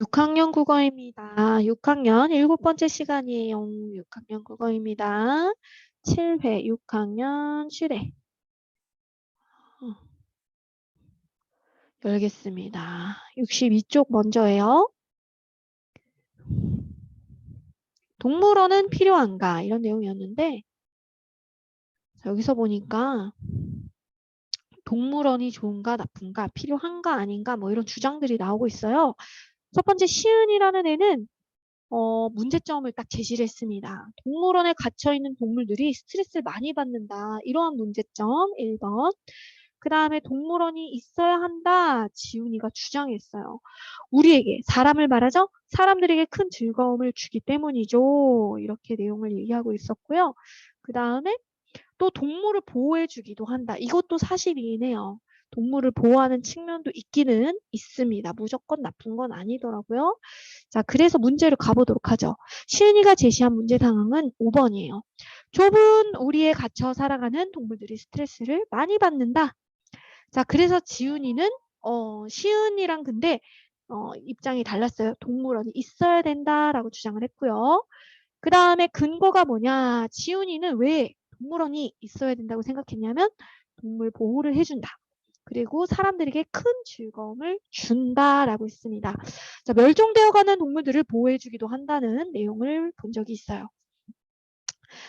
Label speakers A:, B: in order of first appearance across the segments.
A: 6학년 국어입니다. 6학년 일곱 번째 시간이에요. 6학년 국어입니다. 7회 6학년 7회 어. 열겠습니다. 62쪽 먼저예요. 동물원은 필요한가 이런 내용이었는데 여기서 보니까 동물원이 좋은가 나쁜가 필요한가 아닌가 뭐 이런 주장들이 나오고 있어요. 첫 번째 시은이라는 애는 어, 문제점을 딱 제시를 했습니다. 동물원에 갇혀 있는 동물들이 스트레스를 많이 받는다. 이러한 문제점 1번. 그 다음에 동물원이 있어야 한다. 지훈이가 주장했어요. 우리에게 사람을 말하죠. 사람들에게 큰 즐거움을 주기 때문이죠. 이렇게 내용을 얘기하고 있었고요. 그 다음에 또 동물을 보호해 주기도 한다. 이것도 사실이네요. 동물을 보호하는 측면도 있기는 있습니다. 무조건 나쁜 건 아니더라고요. 자, 그래서 문제를 가보도록 하죠. 시은이가 제시한 문제 상황은 5번이에요. 좁은 우리에 갇혀 살아가는 동물들이 스트레스를 많이 받는다. 자, 그래서 지훈이는 어, 시은이랑 근데 어, 입장이 달랐어요. 동물원이 있어야 된다라고 주장을 했고요. 그 다음에 근거가 뭐냐? 지훈이는 왜 동물원이 있어야 된다고 생각했냐면 동물 보호를 해준다. 그리고 사람들에게 큰 즐거움을 준다라고 했습니다. 자, 멸종되어가는 동물들을 보호해주기도 한다는 내용을 본 적이 있어요.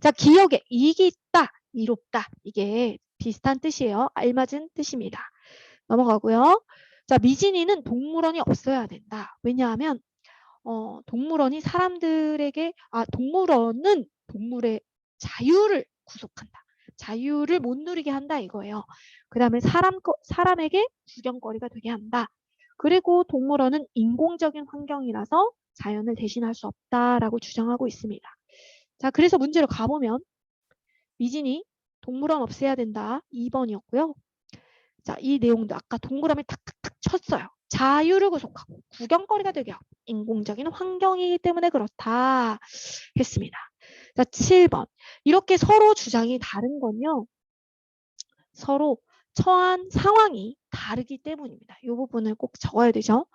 A: 자, 기억에 이익이 있다, 이롭다. 이게 비슷한 뜻이에요. 알맞은 뜻입니다. 넘어가고요. 자, 미진이는 동물원이 없어야 된다. 왜냐하면 어, 동물원이 사람들에게 아 동물원은 동물의 자유를 구속한다. 자유를 못 누리게 한다 이거예요. 그 다음에 사람, 사람에게 구경거리가 되게 한다. 그리고 동물원은 인공적인 환경이라서 자연을 대신할 수 없다라고 주장하고 있습니다. 자, 그래서 문제로 가보면 미진이 동물원 없애야 된다. 2번이었고요. 자, 이 내용도 아까 동그라미 탁탁탁 쳤어요. 자유를 구속하고 구경거리가 되게 하고 인공적인 환경이기 때문에 그렇다 했습니다. 자, 7번. 이렇게 서로 주장이 다른 건요. 서로 처한 상황이 다르기 때문입니다. 이 부분을 꼭 적어야 되죠.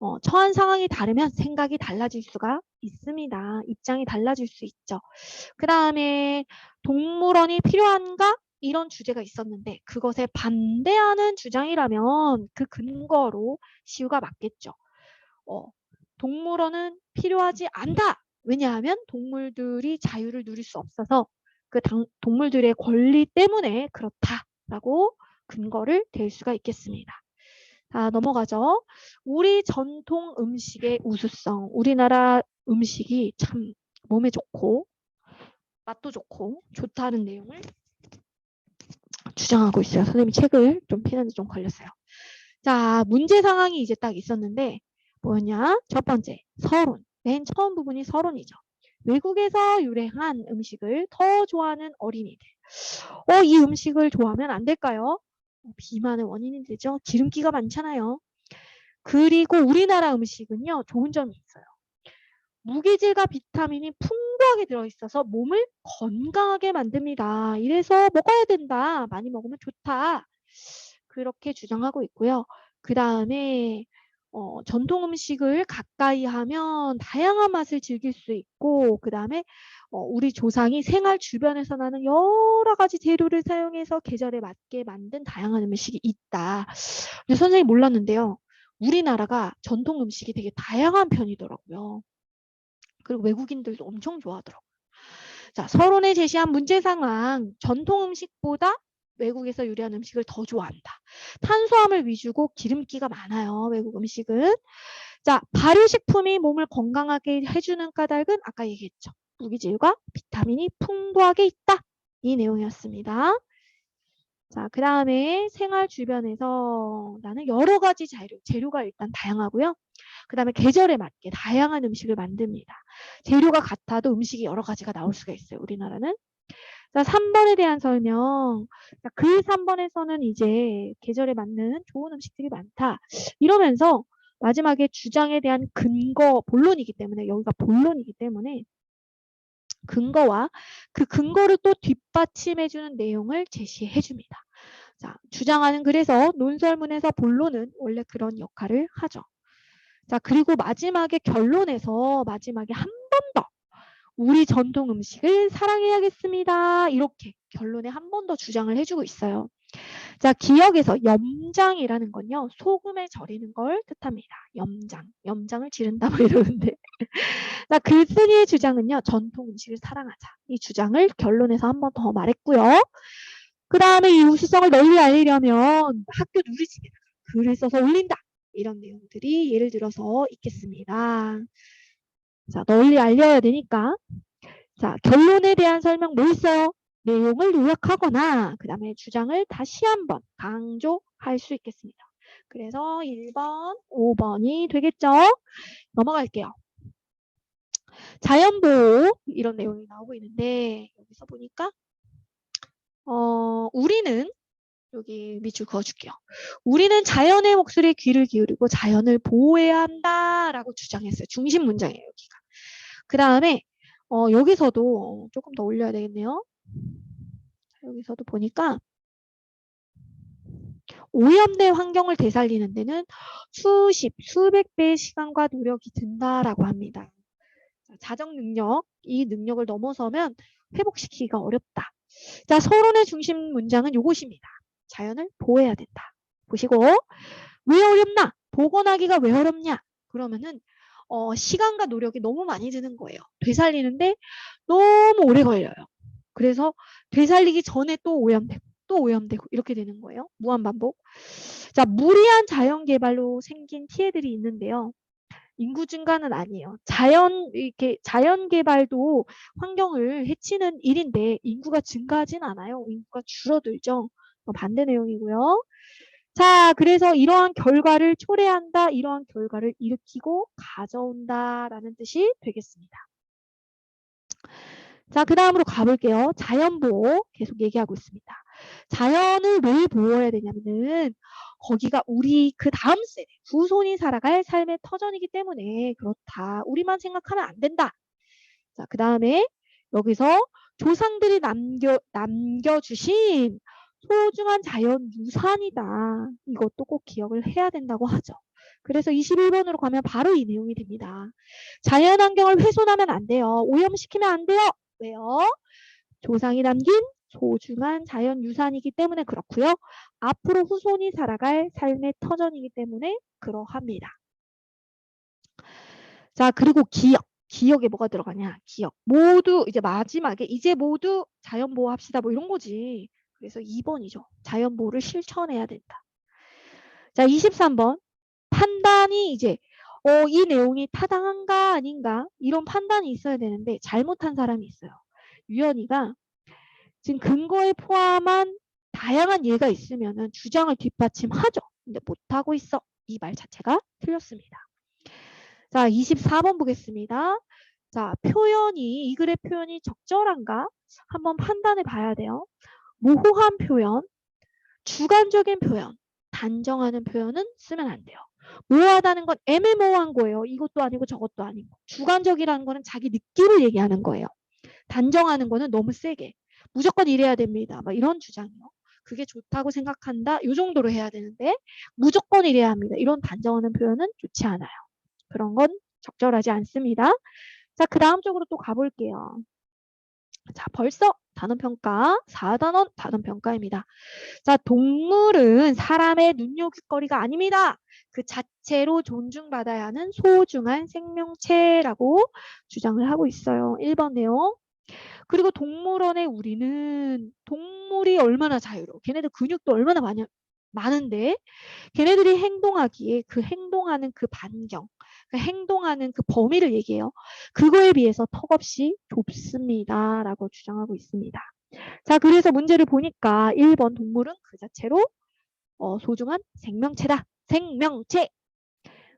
A: 어, 처한 상황이 다르면 생각이 달라질 수가 있습니다. 입장이 달라질 수 있죠. 그 다음에 동물원이 필요한가? 이런 주제가 있었는데 그것에 반대하는 주장이라면 그 근거로 시우가 맞겠죠. 어, 동물원은 필요하지 않다. 왜냐하면 동물들이 자유를 누릴 수 없어서 그 당, 동물들의 권리 때문에 그렇다라고 근거를 댈 수가 있겠습니다. 자, 넘어가죠. 우리 전통 음식의 우수성. 우리나라 음식이 참 몸에 좋고 맛도 좋고 좋다는 내용을 주장하고 있어요. 선생님이 책을 좀 피는데 좀 걸렸어요. 자, 문제 상황이 이제 딱 있었는데 뭐냐? 첫 번째, 서론. 맨 처음 부분이 서론이죠. 외국에서 유래한 음식을 더 좋아하는 어린이들. 어, 이 음식을 좋아하면 안 될까요? 어, 비만의 원인이 되죠. 기름기가 많잖아요. 그리고 우리나라 음식은요, 좋은 점이 있어요. 무기질과 비타민이 풍부하게 들어있어서 몸을 건강하게 만듭니다. 이래서 먹어야 된다. 많이 먹으면 좋다. 그렇게 주장하고 있고요. 그 다음에 어, 전통 음식을 가까이 하면 다양한 맛을 즐길 수 있고 그 다음에 어, 우리 조상이 생활 주변에서 나는 여러 가지 재료를 사용해서 계절에 맞게 만든 다양한 음식이 있다. 근데 선생님 몰랐는데요. 우리나라가 전통 음식이 되게 다양한 편이더라고요. 그리고 외국인들도 엄청 좋아하더라고요. 자, 서론에 제시한 문제 상황, 전통 음식보다 외국에서 요리한 음식을 더 좋아한다. 탄수화물 위주고 기름기가 많아요. 외국 음식은. 자, 발효식품이 몸을 건강하게 해주는 까닭은 아까 얘기했죠. 무기질과 비타민이 풍부하게 있다. 이 내용이었습니다. 자, 그 다음에 생활 주변에서 나는 여러 가지 재료, 재료가 일단 다양하고요. 그 다음에 계절에 맞게 다양한 음식을 만듭니다. 재료가 같아도 음식이 여러 가지가 나올 수가 있어요. 우리나라는. 자, 3번에 대한 설명. 자, 그 3번에서는 이제 계절에 맞는 좋은 음식들이 많다. 이러면서 마지막에 주장에 대한 근거, 본론이기 때문에 여기가 본론이기 때문에 근거와 그 근거를 또 뒷받침해주는 내용을 제시해줍니다. 자, 주장하는 그래서 논설문에서 본론은 원래 그런 역할을 하죠. 자, 그리고 마지막에 결론에서 마지막에 한 번 더 우리 전통 음식을 사랑해야겠습니다. 이렇게 결론에 한 번 더 주장을 해주고 있어요. 자, 기억에서 염장이라는 건요, 소금에 절이는 걸 뜻합니다. 염장, 염장을 지른다 뭐 이러는데. 자, 글쓴이의 주장은요, 전통 음식을 사랑하자. 이 주장을 결론에서 한 번 더 말했고요. 그 다음에 이 우수성을 널리 알리려면 학교 누리집에다가 글을 써서 올린다. 이런 내용들이 예를 들어서 있겠습니다. 자, 널리 알려야 되니까. 자, 결론에 대한 설명 뭐 있어요? 내용을 요약하거나 그 다음에 주장을 다시 한번 강조할 수 있겠습니다. 그래서 1번, 5번이 되겠죠? 넘어갈게요. 자연보호 이런 내용이 나오고 있는데 여기서 보니까 어, 우리는 여기 밑줄 그어줄게요. 우리는 자연의 목소리에 귀를 기울이고 자연을 보호해야 한다라고 주장했어요. 중심 문장이에요, 여기가. 그 다음에 어, 여기서도 조금 더 올려야 되겠네요. 여기서도 보니까 오염된 환경을 되살리는 데는 수십, 수백 배의 시간과 노력이 든다라고 합니다. 자정 능력, 이 능력을 넘어서면 회복시키기가 어렵다. 자, 서론의 중심 문장은 요것입니다. 자연을 보호해야 된다. 보시고 왜 어렵나? 복원하기가 왜 어렵냐? 그러면은 어, 시간과 노력이 너무 많이 드는 거예요. 되살리는데 너무 오래 걸려요. 그래서 되살리기 전에 또 오염되고 또 오염되고 이렇게 되는 거예요. 무한 반복. 자, 무리한 자연 개발로 생긴 피해들이 있는데요. 인구 증가는 아니에요. 자연 이렇게 자연 개발도 환경을 해치는 일인데 인구가 증가하진 않아요. 인구가 줄어들죠. 어, 반대 내용이고요. 자, 그래서 이러한 결과를 초래한다, 이러한 결과를 일으키고 가져온다라는 뜻이 되겠습니다. 자, 그 다음으로 가볼게요. 자연보호 계속 얘기하고 있습니다. 자연을 왜 보호해야 되냐면은 거기가 우리 그 다음 세대, 후손이 살아갈 삶의 터전이기 때문에 그렇다. 우리만 생각하면 안 된다. 자, 그 다음에 여기서 조상들이 남겨, 남겨주신 소중한 자연 유산이다. 이것도 꼭 기억을 해야 된다고 하죠. 그래서 21번으로 가면 바로 이 내용이 됩니다. 자연 환경을 훼손하면 안 돼요. 오염시키면 안 돼요. 왜요? 조상이 남긴 소중한 자연 유산이기 때문에 그렇고요. 앞으로 후손이 살아갈 삶의 터전이기 때문에 그러합니다. 자, 그리고 기억. 기억에 뭐가 들어가냐? 기억. 모두 이제 마지막에 이제 모두 자연 보호합시다. 뭐 이런 거지. 그래서 2번이죠. 자연 보호를 실천해야 된다. 자, 23번. 판단이 이제 어, 이 내용이 타당한가 아닌가 이런 판단이 있어야 되는데 잘못한 사람이 있어요. 유연이가 지금 근거에 포함한 다양한 예가 있으면은 주장을 뒷받침하죠. 근데 못하고 있어. 이 말 자체가 틀렸습니다. 자, 24번 보겠습니다. 자, 표현이, 이 글의 표현이 적절한가? 한번 판단해 봐야 돼요. 모호한 표현, 주관적인 표현, 단정하는 표현은 쓰면 안 돼요. 모호하다는 건 애매모호한 거예요. 이것도 아니고 저것도 아니고. 주관적이라는 거는 자기 느낌을 얘기하는 거예요. 단정하는 거는 너무 세게. 무조건 이래야 됩니다. 막 이런 주장이요. 그게 좋다고 생각한다. 이 정도로 해야 되는데 무조건 이래야 합니다. 이런 단정하는 표현은 좋지 않아요. 그런 건 적절하지 않습니다. 자, 그 다음 쪽으로 또 가볼게요. 자, 벌써 단원평가, 4단원 단원평가입니다. 자, 동물은 사람의 눈요깃거리가 아닙니다. 그 자체로 존중받아야 하는 소중한 생명체라고 주장을 하고 있어요. 1번 내용. 그리고 동물원에 우리는 동물이 얼마나 자유로워. 걔네들 근육도 얼마나 많이, 많은데 걔네들이 행동하기에 그 행동하는 그 반경, 그 행동하는 그 범위를 얘기해요. 그거에 비해서 턱없이 좁습니다. 라고 주장하고 있습니다. 자, 그래서 문제를 보니까 1번 동물은 그 자체로 어, 소중한 생명체다. 생명체.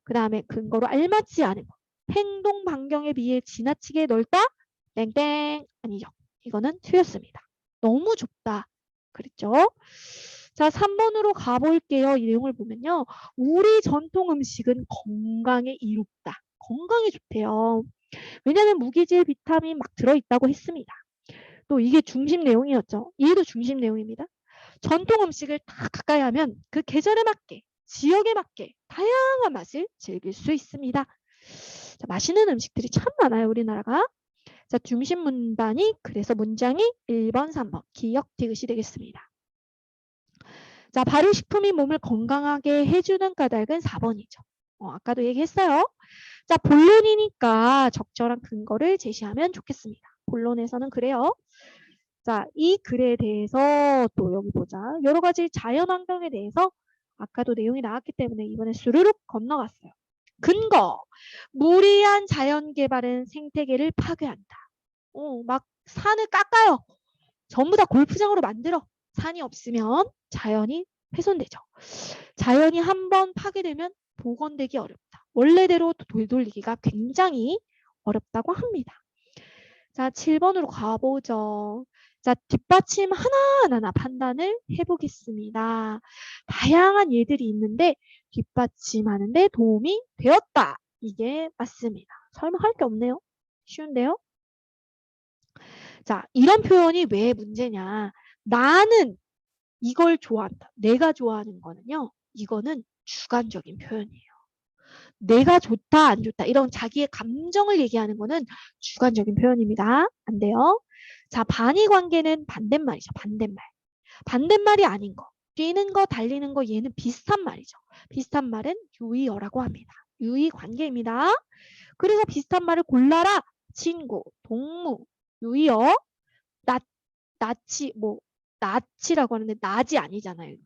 A: 그 다음에 근거로 알맞지 않은 거. 행동 반경에 비해 지나치게 넓다? 땡땡 아니죠. 이거는 틀렸습니다. 너무 좁다. 그랬죠? 자, 3번으로 가볼게요. 이 내용을 보면요. 우리 전통 음식은 건강에 이롭다. 건강에 좋대요. 왜냐하면 무기질 비타민 막 들어있다고 했습니다. 또 이게 중심 내용이었죠. 얘도 중심 내용입니다. 전통 음식을 다 가까이 하면 그 계절에 맞게 지역에 맞게 다양한 맛을 즐길 수 있습니다. 자, 맛있는 음식들이 참 많아요, 우리나라가. 자, 중심 문반이 그래서 문장이 1번, 3번 기억 디귿이 되겠습니다. 자, 발효식품이 몸을 건강하게 해주는 까닭은 4번이죠. 어, 아까도 얘기했어요. 자, 본론이니까 적절한 근거를 제시하면 좋겠습니다. 본론에서는 그래요. 자, 이 글에 대해서 또 여기 보자. 여러 가지 자연 환경에 대해서 아까도 내용이 나왔기 때문에 이번에 수르륵 건너갔어요. 근거. 무리한 자연 개발은 생태계를 파괴한다. 어, 막 산을 깎아요. 전부 다 골프장으로 만들어. 산이 없으면 자연이 훼손되죠. 자연이 한 번 파괴되면 복원되기 어렵다. 원래대로 돌돌리기가 굉장히 어렵다고 합니다. 자, 7번으로 가보죠. 자, 뒷받침 하나하나 판단을 해보겠습니다. 다양한 예들이 있는데 뒷받침하는데 도움이 되었다. 이게 맞습니다. 설마 할게 없네요. 쉬운데요? 자, 이런 표현이 왜 문제냐. 나는 이걸 좋아한다. 내가 좋아하는 거는요. 이거는 주관적인 표현이에요. 내가 좋다, 안 좋다. 이런 자기의 감정을 얘기하는 거는 주관적인 표현입니다. 안 돼요. 자, 반의 관계는 반대말이죠. 반대말. 반대말이 아닌 거. 뛰는 거, 달리는 거, 얘는 비슷한 말이죠. 비슷한 말은 유의어라고 합니다. 유의 관계입니다. 그래서 비슷한 말을 골라라. 친구, 동무, 유의어, 낫, 낫이, 뭐, 낫이라고 하는데, 낫이 아니잖아요.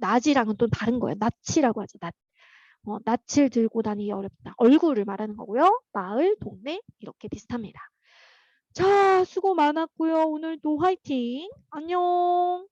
A: 낫이랑은 또 다른 거예요. 낫이라고 하죠. 낫. 어, 낯을 들고 다니기 어렵다. 얼굴을 말하는 거고요. 마을, 동네 이렇게 비슷합니다. 자, 수고 많았고요. 오늘도 화이팅. 안녕.